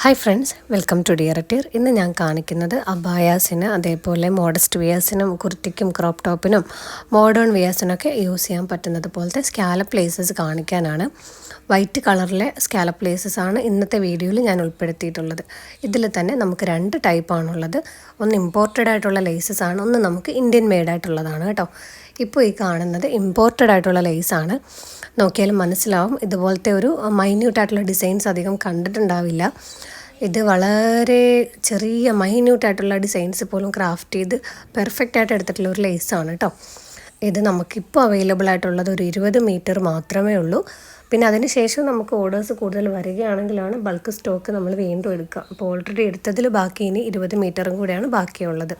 Hi friends welcome to ഡിയററ്റിയർ ഇന്ന് ഞാൻ കാണിക്കുന്നത് അബായാസിന് അതേപോലെ മോഡസ്റ്റ് വിയേഴ്സിനും കുർത്തിക്കും ക്രോപ്പ് ടോപ്പിനും മോഡേൺ വിയേഴ്സിനൊക്കെ യൂസ് ചെയ്യാൻ പറ്റുന്നത് പോലത്തെ സ്കാലപ്പ് പ്ലേസസ് കാണിക്കാനാണ്. വൈറ്റ് കളറിലെ സ്കാലപ്പ് പ്ലേസസ് ആണ് ഇന്നത്തെ വീഡിയോയിൽ ഞാൻ ഉൾപ്പെടുത്തിയിട്ടുള്ളത്. ഇതിൽ തന്നെ നമുക്ക് രണ്ട് ടൈപ്പാണുള്ളത് ഒന്ന് ഇമ്പോർട്ടഡ് ആയിട്ടുള്ള ലേസസ് ആണ് ഒന്ന് നമുക്ക് ഇന്ത്യൻ മെയ്ഡ് ആയിട്ടുള്ളതാണ് കേട്ടോ. ഇപ്പോൾ ഈ കാണുന്നത് ഇമ്പോർട്ടഡ് ആയിട്ടുള്ള ലേസാണ് നോക്കിയാലും മനസ്സിലാവും. ഇതുപോലത്തെ ഒരു മൈന്യൂട്ടായിട്ടുള്ള ഡിസൈൻസ് അധികം കണ്ടിട്ടുണ്ടാവില്ല. ഇത് വളരെ ചെറിയ മൈന്യൂട്ടായിട്ടുള്ള ഡിസൈൻസ് പോലും ക്രാഫ്റ്റ് ചെയ്ത് പെർഫെക്റ്റ് ആയിട്ട് എടുത്തിട്ടുള്ള ഒരു ലേസാണ് കേട്ടോ ഇത് നമുക്കിപ്പോൾ അവൈലബിൾ ആയിട്ടുള്ളത് ഒരു ഇരുപത് മീറ്റർ മാത്രമേ ഉള്ളൂ. പിന്നെ അതിന് ശേഷം നമുക്ക് ഓർഡേഴ്സ് കൂടുതൽ വരികയാണെങ്കിലാണ് ബൾക്ക് സ്റ്റോക്ക് നമ്മൾ വീണ്ടും എടുക്കുക. അപ്പോൾ ഓൾറെഡി എടുത്തതിൽ ബാക്കി ഇനി ഇരുപത് മീറ്ററും കൂടെയാണ് ബാക്കിയുള്ളത്.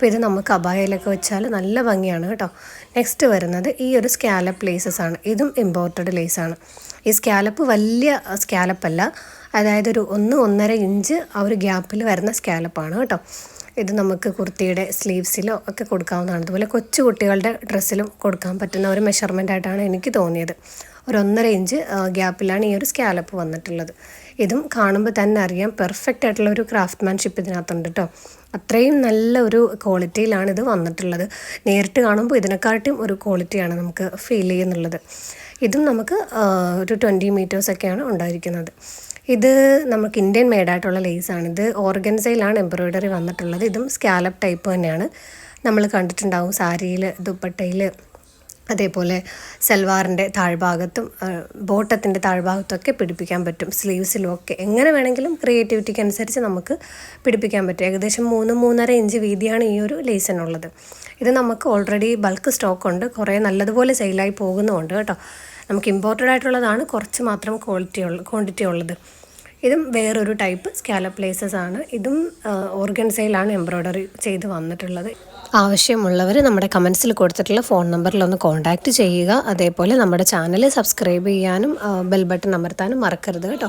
അപ്പോൾ ഇത് നമുക്ക് അബായയിലൊക്കെ വെച്ചാൽ നല്ല ഭംഗിയാണ് കേട്ടോ. നെക്സ്റ്റ് വരുന്നത് ഈ ഒരു സ്കാലപ്പ് ലേസസ് ആണ്. ഇതും ഇമ്പോർട്ടഡ് ലേസാണ് ഈ സ്കാലപ്പ് വലിയ സ്കാലപ്പല്ല അതായത് ഒരു ഒന്ന് ഒന്നര ഇഞ്ച് ആ ഒരു ഗ്യാപ്പിൽ വരുന്ന സ്കാലപ്പാണ് കേട്ടോ. ഇത് നമുക്ക് കുർത്തിയുടെ സ്ലീവ്സിലോ ഒക്കെ കൊടുക്കാവുന്നതാണ്. അതുപോലെ കൊച്ചു കുട്ടികളുടെ ഡ്രസ്സിലും കൊടുക്കാൻ പറ്റുന്ന ഒരു മെഷർമെന്റ് ആയിട്ടാണ് എനിക്ക് തോന്നിയത്. ഒരു ഒന്നര ഇഞ്ച് ഗ്യാപ്പിലാണ് ഈ ഒരു സ്കാലപ്പ് വന്നിട്ടുള്ളത്. ഇതും കാണുമ്പോൾ തന്നെ അറിയാം. പെർഫെക്റ്റ് ആയിട്ടുള്ള ഒരു ക്രാഫ്റ്റ്മാൻഷിപ്പ് ഇതിനകത്തുണ്ട് കേട്ടോ അത്രയും നല്ല ഒരു ക്വാളിറ്റിയിലാണ് ഇത് വന്നിട്ടുള്ളത്. നേരിട്ട് കാണുമ്പോൾ ഇതിനെക്കാട്ടും ഒരു ക്വാളിറ്റിയാണ് നമുക്ക് ഫീൽ ചെയ്യുന്നുള്ളത്. ഇതും നമുക്ക് ഒരു ട്വന്റി മീറ്റേഴ്സൊക്കെയാണ് ഉണ്ടായിരിക്കുന്നത്. ഇത് നമുക്ക് ഇന്ത്യൻ മെയ്ഡായിട്ടുള്ള ലേസാണ് ഇത് ഓർഗൻസയിലാണ് എംബ്രോയ്ഡറി വന്നിട്ടുള്ളത്. ഇതും സ്കാലപ്പ് ടൈപ്പ് തന്നെയാണ്. നമ്മൾ കണ്ടിട്ടുണ്ടാവും സാരിയിൽ ദുപ്പട്ടയിൽ അതേപോലെ സൽവാറിന്റെ താഴ്ഭാഗത്തും ബോട്ടത്തിന്റെ താഴ്ഭാഗത്തൊക്കെ പിടിപ്പിക്കാൻ പറ്റും. സ്ലീവ്സിലും ഒക്കെ എങ്ങനെ വേണമെങ്കിലും ക്രിയേറ്റിവിറ്റിക്ക് അനുസരിച്ച് നമുക്ക് പിടിപ്പിക്കാൻ പറ്റും. ഏകദേശം മൂന്ന് മൂന്നര ഇഞ്ച് വീതിയാണ് ഈ ഒരു ലേസിനുള്ളത് ഇത് നമുക്ക് ഓൾറെഡി ബൾക്ക് സ്റ്റോക്ക് ഉണ്ട് കുറേ നല്ലതുപോലെ സെയിലായി പോകുന്നുമുണ്ട് കേട്ടോ. നമുക്ക് ഇമ്പോർട്ടഡ് ആയിട്ടുള്ളതാണ് കുറച്ച് മാത്രം ക്വാളിറ്റി ഉള്ള ക്വാണ്ടിറ്റി ഉള്ളത് ഇതും വേറൊരു ടൈപ്പ് സ്കാലപ്പ് പ്ലേസസ് ആണ്. ഇതും ഓർഗൻസയിലാണ് എംബ്രോയ്ഡറി ചെയ്ത് വന്നിട്ടുള്ളത്. ആവശ്യമുള്ളവർ നമ്മുടെ കമൻസിൽ കൊടുത്തിട്ടുള്ള ഫോൺ നമ്പറിൽ ഒന്ന് കോൺടാക്റ്റ് ചെയ്യുക. അതേപോലെ നമ്മുടെ ചാനൽ സബ്സ്ക്രൈബ് ചെയ്യാനും ബെൽ ബട്ടൺ അമർത്താനും മറക്കരുത് കേട്ടോ.